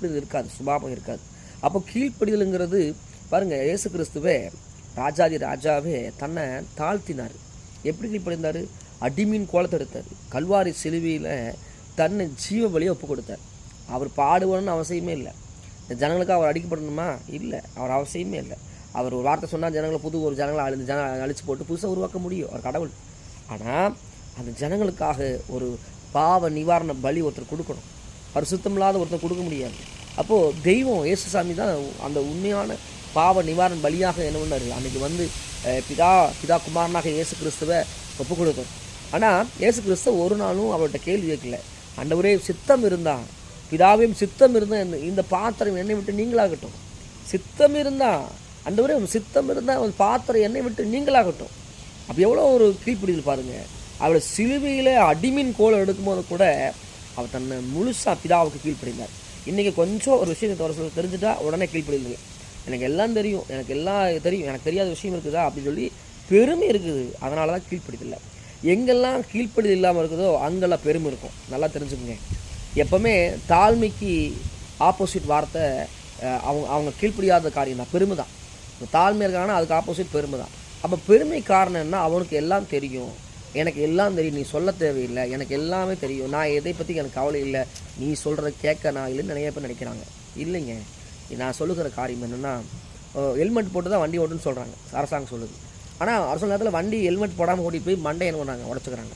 கீழ்ப்படிதல் இருக்காது சுபாவம் இருக்காது. அப்போ கீழ்ப்படிதலுங்கிறது பாருங்கள் இயேசு கிறிஸ்துவே ராஜாதி ராஜாவே தன்னை தாழ்த்தினார். எப்படி கீழ்ப்படிந்தார்? அடிமீன் கோலத்தை எடுத்தார். கல்வாரி சிலுவையில் தன்னை ஜீவ வழியை ஒப்பு கொடுத்தார். அவர் பாடுவார்னு அவசியமே இல்லை. இந்த ஜனங்களுக்கு அவர் அடிக்கப்படணுமா? இல்லை. அவர் அவசியமே இல்லை. அவர் ஒரு வார்த்தை சொன்னால் ஜனங்களை புது ஒரு ஜனங்களை அழி ஜன அழிச்சு போட்டு புதுசாக உருவாக்க முடியும். அவர் கடவுள். ஆனால் அந்த ஜனங்களுக்காக ஒரு பாவ நிவாரண பலி ஒருத்தர் கொடுக்கணும். பரிசுத்தம் இல்லாத ஒருத்தன் கொடுக்க முடியாது. அப்போது தெய்வம் ஏசுசாமி தான் அந்த உண்மையான பாவ நிவாரண பலியாக என்ன பண்ணார்? அன்றைக்கி வந்து பிதா பிதா குமாரனாக இயேசு கிறிஸ்துவை ஒப்பு கொடுக்கும் ஆனால் இயேசு கிறிஸ்துவ ஒரு நாளும் அவர்கிட்ட கேள்வி கேட்கல. அண்டவரே சித்தம் இருந்தால் பிதாவையும் சித்தம் இருந்தால் இந்த- இந்த பாத்திரம் என்னை விட்டு நீங்களாகட்டும். சித்தம் இருந்தால் அண்டவரே சித்தம் இருந்தால் அந்த பாத்திரம் என்னை விட்டு நீங்களாகட்டும். அப்போ எவ்வளோ ஒரு கீழ்ப்பிடிதல் பாருங்கள் அவளை சிலுவையில் அடிமின் கோலம் எடுக்கும்போது கூட அவர் தன்னை முழுசா பிதாவுக்கு கீழ்ப்படிந்தார். இன்றைக்கி கொஞ்சம் ஒரு விஷயத்தை தவிர சொல்ல தெரிஞ்சுட்டா உடனே கீழ்ப்படிதல் எனக்கு எல்லாம் தெரியும் எனக்கு எல்லாம் தெரியும் எனக்கு தெரியாத விஷயம் இருக்குதா அப்படின்னு சொல்லி பெருமை இருக்குது. அதனால தான் கீழ்ப்படிதல் எங்கெல்லாம் கீழ்ப்படிதல் இல்லாமல் இருக்குதோ அங்கெல்லாம் பெருமை இருக்கும். நல்லா தெரிஞ்சுக்கோங்க. எப்போவுமே தாழ்மைக்கு ஆப்போசிட் வார்த்தை அவங்க அவங்க கீழ்ப்படியாத காரியம் தான். பெருமை தான். தாழ்மை இருக்காங்கன்னா அதுக்கு ஆப்போசிட் பெருமை தான். அப்போ பெருமை காரணம் என்ன? அவனுக்கு எல்லாம் தெரியும். எனக்கு எல்லாம் தெரியும் நீ சொல்ல தேவையில்லை எனக்கு எல்லாமே தெரியும். நான் எதை பற்றி எனக்கு கவலை இல்லை நீ சொல்கிறத கேட்க நான் இல்லைன்னு நிறைய பேர் நினைக்கிறாங்க. இல்லைங்க. நான் சொல்லுகிற காரியம் என்னென்னா ஹெல்மெட் போட்டு தான் வண்டி ஓட்டுன்னு சொல்கிறாங்க அரசாங்கம் சொல்லுது. ஆனால் அரசாங்க நேரத்தில் வண்டி ஹெல்மெட் போடாமல் ஓட்டி போய் மண்டை என்ன பண்ணாங்க உடச்சிக்கிறாங்க.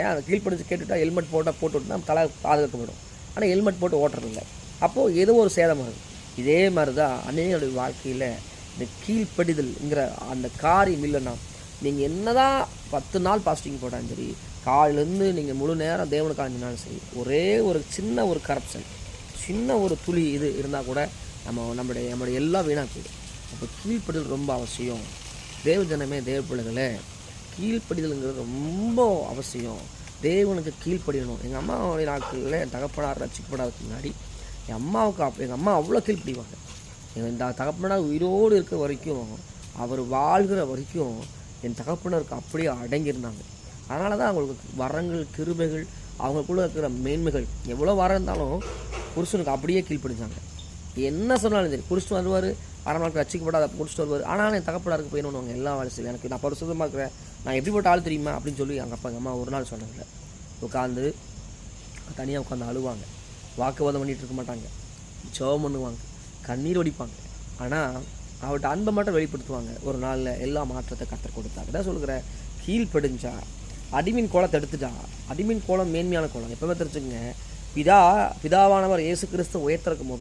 ஏன்? அதை கீழ்ப்படிச்சு கேட்டுட்டா ஹெல்மெட் போட்டால் போட்டு விட்டுனா தலை பாதுகாக்கப்படும். ஆனால் ஹெல்மெட் போட்டு ஓட்டுறதில்ல. அப்போது ஏதோ ஒரு சேதமாகுது இதே மாதிரி தான் அநேகருடைய வாழ்க்கையில் இந்த கீழ்ப்படிதல்ங்கிற அந்த காரியம் இல்லைன்னா நீங்கள் என்ன தான் பத்து நாள் பாஸ்டிங் போட்டாலும் சரி காலையிலேருந்து நீங்கள் முழு நேரம் தேவனுக்கு ஆஞ்சினாலும் சரி ஒரே ஒரு சின்ன ஒரு கரப்ஷன் சின்ன ஒரு துளி இது இருந்தால் கூட நம்ம நம்மளுடைய நம்மளுடைய எல்லாம் வீணாக போயிடும். அப்போ கீழ்ப்படிதல் ரொம்ப அவசியம். தேவ ஜனமே தேவ பிள்ளைகளே கீழ்ப்படிதலுங்கிறது ரொம்ப அவசியம். தேவனுக்கு கீழ்ப்படியணும். எங்கள் அம்மாவுடைய நாட்களில் என் தகப்பனார் ரசிக்கப்படாததுக்கு முன்னாடி என் அம்மாவுக்கு அப் எங்கள் அம்மா அவ்வளோ கீழ்ப்படிவாங்க. எங்கள் இந்த தகப்பனார் உயிரோடு இருக்கிற வரைக்கும் அவர் வாழ்கிற வரைக்கும் என் தகப்பனருக்கு அப்படியே அடங்கியிருந்தாங்க. அதனால தான் அவங்களுக்கு வரங்கள் கிருபைகள் அவங்களுக்குள்ள இருக்கிற மேன்மைகள் எவ்வளோ வர இருந்தாலும் புருஷனுக்கு அப்படியே கீழ்ப்பிடிச்சாங்க என்ன சொன்னாலும் சரி குடிச்சிட்டு வருவார் அரை நாளுக்கு ரசிக்கப்படாத குடிச்சிட்டு வருவார். ஆனால் என் தகப்பனாருக்கு போயிடணும் எல்லா வயசுல எனக்கு நான் பரிசுத்தமாக இருக்கிறேன். நான் எப்படிப்பட்ட ஆள் தெரியுமா? அப்படின்னு சொல்லி எங்கள் அப்பா எங்கள் அம்மா ஒரு நாள் சொன்னாங்க. உட்காந்து தனியாக உட்காந்து அழுவாங்க. வாக்குவாதம் பண்ணிகிட்டு இருக்க மாட்டாங்க. ஜோபம் பண்ணுவாங்க. கண்ணீர் வடிப்பாங்க. ஆனால் அவர்கிட்ட அன்பை மட்டும் வெளிப்படுத்துவாங்க. ஒரு நாளில் எல்லா மாற்றத்தை கற்றுக் கொடுத்தாங்க தான் சொல்கிற கீழ்ப்படிஞ்சா அடிமின் கோலத்தை எடுத்துட்டா அடிமின் கோலம் மேன்மையான கோலம். எப்பவுமே தெரிஞ்சுக்கங்க. பிதா பிதாவானவர் இயேசு கிறிஸ்து உயர்த்திருக்கும் போது